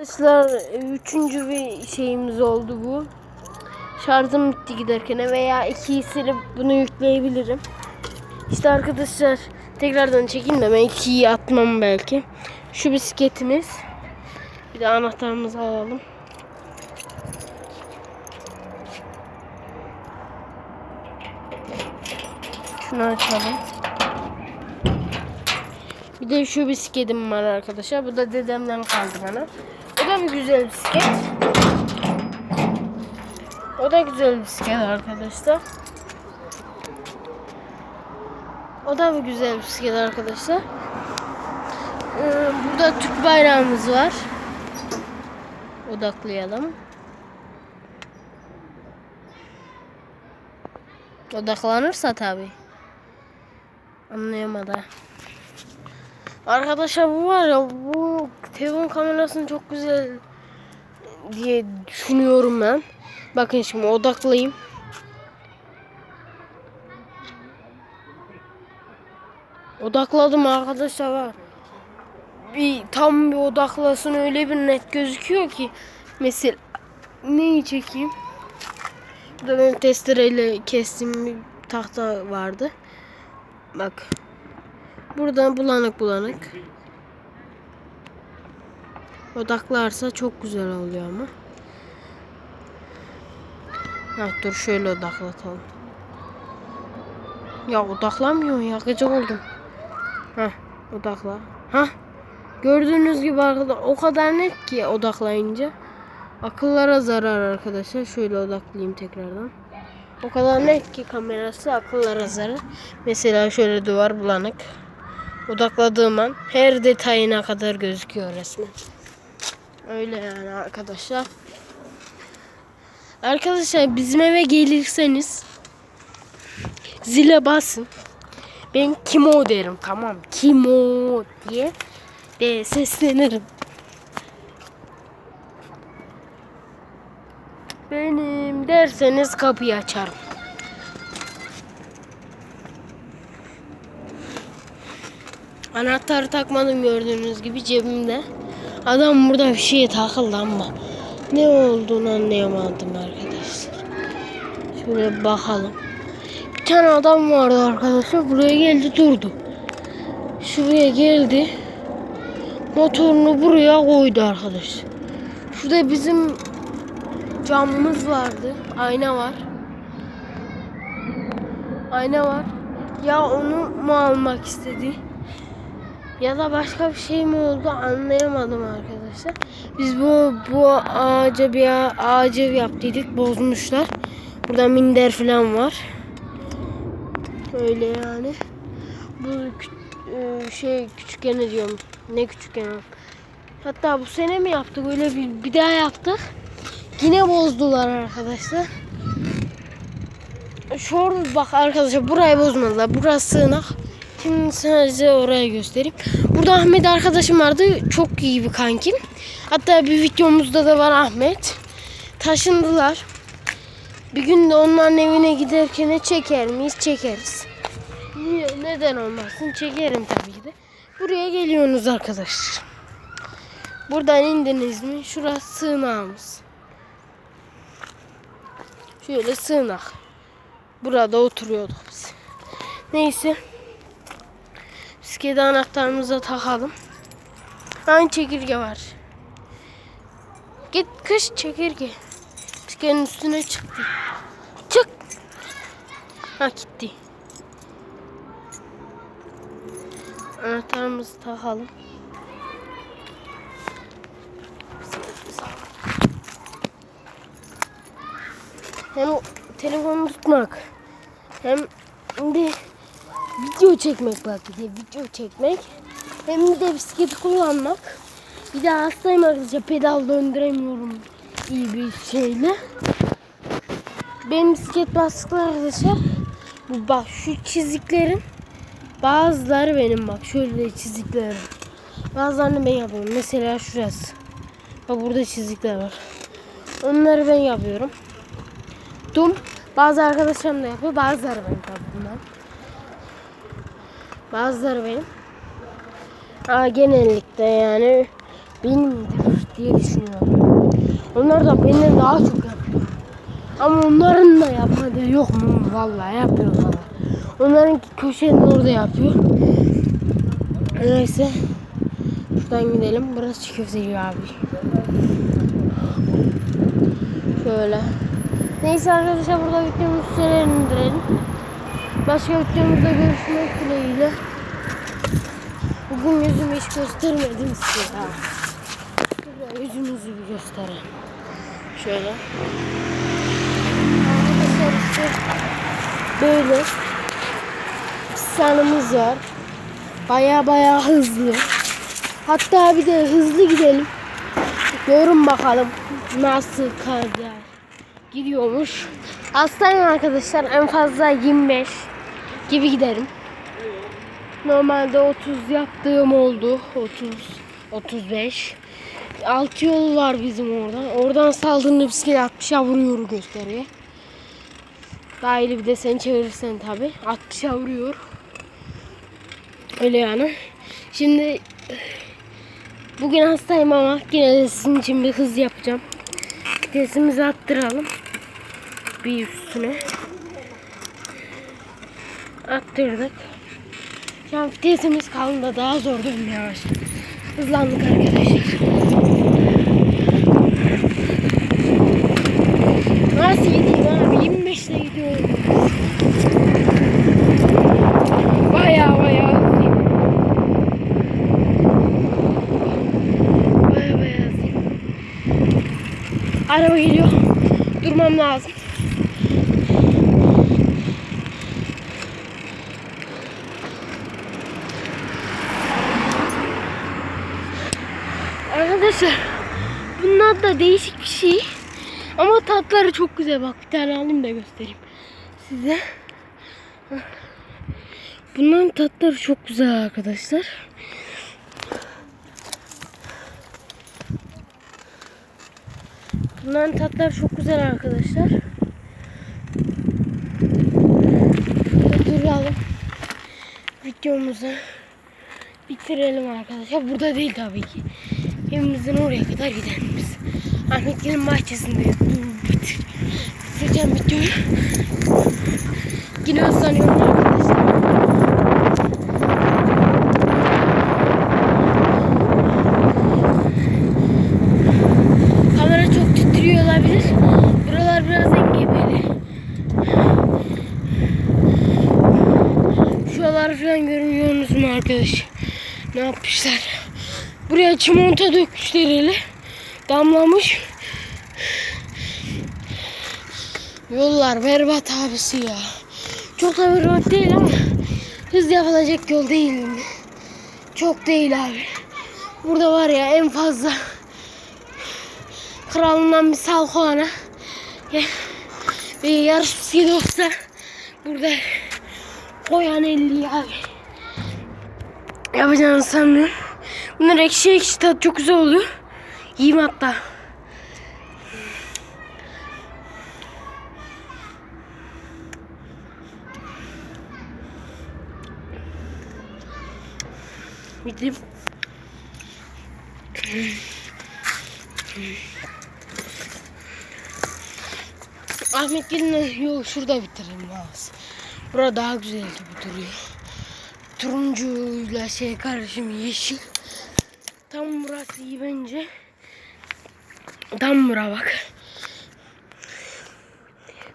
Arkadaşlar üçüncü bir şeyimiz oldu bu. Şarjım bitti giderken veya ikiyi silip bunu yükleyebilirim. İşte arkadaşlar tekrardan çekeyim de ben ikiyi atmam belki. Şu bisikletimiz. Bir de anahtarımızı alalım. Şunu açalım. Bir de şu bisikletim var arkadaşlar. Bu da dedemden kaldı bana. Bir güzel bisiklet. O da güzel bisiklet arkadaşlar. O da bir güzel bisiklet arkadaşlar. Ee, burada Türk bayrağımız var. Odaklayalım. Odaklanırsa tabi. Anlayamadı. Arkadaşlar bu var ya bu telefon kamerasını çok güzel diye düşünüyorum ben. Bakın şimdi odaklayayım. Odakladım arkadaşlar var. Bir tam bir odaklasın öyle bir net gözüküyor ki. Mesela neyi çekeyim? Burada benim testereyle kestiğim bir tahta vardı. Bak. Buradan bulanık bulanık. Odaklarsa çok güzel oluyor ama. Ha, dur şöyle odaklatalım. Ya odaklamıyor ya gıcık oldum. Ha odakla. Ha gördüğünüz gibi arkadaşlar o kadar net ki odaklayınca. Akıllara zarar arkadaşlar. Şöyle odaklayayım tekrardan. O kadar net ki kamerası akıllara zarar. Mesela şöyle duvar bulanık. Odakladığım an her detayına kadar gözüküyor resmen. Öyle yani arkadaşlar. Arkadaşlar bizim eve gelirseniz zile basın. Ben Kimo derim tamam. Kimo diye de seslenirim. Benim derseniz kapıyı açarım. Anahtarı takmadım gördüğünüz gibi cebimde. Adam burada bir şeye takıldı ama ne olduğunu anlayamadım arkadaşlar. Şöyle bakalım. Bir tane adam vardı arkadaşlar. Buraya geldi durdu. Şuraya geldi. Motorunu buraya koydu arkadaşlar. Şurada bizim camımız vardı. Ayna var. Ayna var. Ya onu mu almak istedi? Ya da başka bir şey mi oldu anlayamadım arkadaşlar. Biz bu bu ağaca bir ağa- ağacı yaptıydık bozmuşlar. Burada minder falan var. Öyle yani. Bu e, şey küçükken diyorum. Ne küçükken. Hatta bu sene mi yaptık öyle bir, bir daha yaptık. Yine bozdular arkadaşlar. Şurada bak arkadaşlar burayı bozmadılar. Burası sığınak. Şimdi sadece oraya göstereyim. Burada Ahmet arkadaşım vardı. Çok iyi bir kankim. Hatta bir videomuzda da var Ahmet. Taşındılar. Bir gün de onların evine giderken çeker miyiz? Çekeriz. Niye? Neden olmasın? Çekerim tabii ki de. Buraya geliyorsunuz arkadaşlar. Buradan indiniz mi? Şurası sığınağımız. Şöyle sığınak. Burada oturuyorduk biz. Neyse. Bisiklet anahtarımıza takalım. Aynı çekirge var. Git kış çekirge. Bisikletin üstüne çıktı. Çık. Ha gitti. Anahtarımızı takalım. Hem telefonu tutmak hem de video çekmek bak bir de video çekmek. Hem de bisikleti kullanmak. Bir de hastayım arkadaşlar pedal döndüremiyorum iyi bir şeyle. Benim bisiklet bastıkları arkadaşlar bu bak şu çiziklerin bazıları benim bak şöyle çiziklerim. Bazılarını ben yapıyorum mesela şurası. Bak burada çizikler var. Onları ben yapıyorum. Dum bazı arkadaşlarım da yapıyor bazıları tabii bunlar. Bazıları benim. Aa, genellikle yani benimdir. diye düşünüyorum. Onlar da benden daha çok yapıyor. Ama onların da yapmadığı yok mu? Vallahi yapıyorlar. Onların köşenin orada yapıyor. Neyse. Şuradan gidelim. Burası çiğ köfteci abi. Şöyle. Neyse arkadaşlar burada videomuzu sona indirelim. Başka videomuzda görüşmek dileğiyle. Bugün yüzümü hiç göstermedim size. Ha. Şurada yüzümüzü bir gösterelim. Şöyle. Böyle sanımız var. Baya baya hızlı. Hatta bir de hızlı gidelim. Yorum bakalım nasıl kadar gidiyormuş. Hastayım arkadaşlar en fazla 25 gibi giderim. Normalde 30 yaptığım oldu. 30, 35. Alt yol var bizim oradan. Oradan saldığında bisiklet 60'a vuruyor gösteriyor. Dahili bir de sen çevirirsen tabi 60'a vuruyor. Öyle yani. Şimdi bugün hastayım ama yine de sizin için bir hız yapacağım. Vitesimizi attıralım. Bir üstüne. Attırdık. Şu an vitesimiz kalında daha zor dönmeye başladı. Hızlandık arkadaşlar. Nasıl gideyim abi? 25 ile gidiyorum. Baya baya. Baya baya. Araba geliyor. Durmam lazım. Arkadaşlar bunlar da değişik bir şey. Ama tatları çok güzel. Bak bir tane alayım da göstereyim size. Bunların tatları çok güzel arkadaşlar. Bunların tatları çok güzel arkadaşlar. Duralım. Videomuzu bitirelim arkadaşlar. Burada değil tabii ki. Evimizin oraya kadar gidelim biz. Ahmet Gelin bitir. Bitireceğim videoyu. Yine hızlanıyorum arkadaşlar. Kamera çok titriyor olabilir. Buralar biraz engebeli. Şuralar falan görüyorsunuz mu arkadaş? Ne yapmışlar? Buraya çimento dökmüşler hele. Damlamış. Yollar berbat abisi ya. Çok da berbat değil ama hız yapılacak yol değil. Çok değil abi. Burada var ya en fazla kralından bir sal koana bir yarış bisikleti olsa burada koyan 50 abi. Yapacağını sanmıyorum. Bunlar ekşi ekşi tat çok güzel oluyor. Yiyeyim hatta. Bitireyim. Ahmet gelin yok şurada bitireyim lazım. Burada daha güzel duruyor. Turuncuyla şey karışım yeşil. Burası iyi bence. Tam bura bak.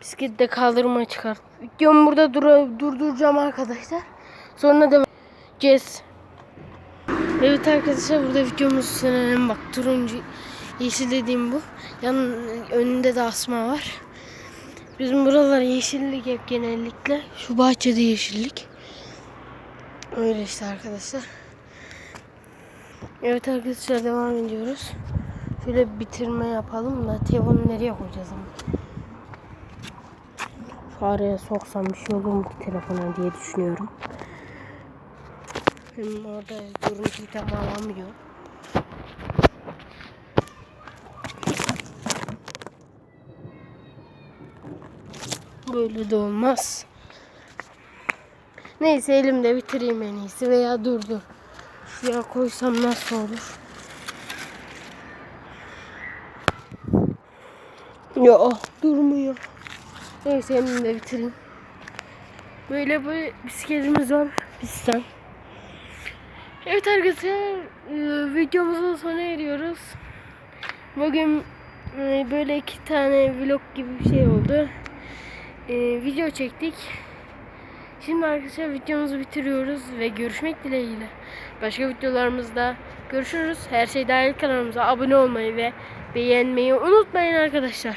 Bisiklet de kaldırıma çıkart. Videomu burada dur durduracağım arkadaşlar. Sonra devam edeceğiz. Evet arkadaşlar burada videomuz sonuna bak turuncu yeşil dediğim bu. Yan önünde de asma var. Bizim buralar yeşillik hep genellikle. Şu bahçede yeşillik. Öyle işte arkadaşlar. Evet arkadaşlar devam ediyoruz. Şöyle bitirme yapalım da telefonu nereye koyacağız ama. Şu soksam bir şey olur mu ki telefona diye düşünüyorum. Hem orada görüntüyü tam alamıyor. Böyle de olmaz. Neyse elimde bitireyim en iyisi veya dur yağ koysam nasıl olur? Ya ah, durmuyor. Neyse hemen de bitireyim. Böyle bir bisikletimiz var pistten. Evet arkadaşlar e, videomuzun sonuna eriyoruz. Bugün e, böyle iki tane vlog gibi bir şey oldu. E, video çektik. Şimdi arkadaşlar videomuzu bitiriyoruz ve görüşmek dileğiyle. Başka videolarımızda görüşürüz. Her şey dahil kanalımıza abone olmayı ve beğenmeyi unutmayın arkadaşlar.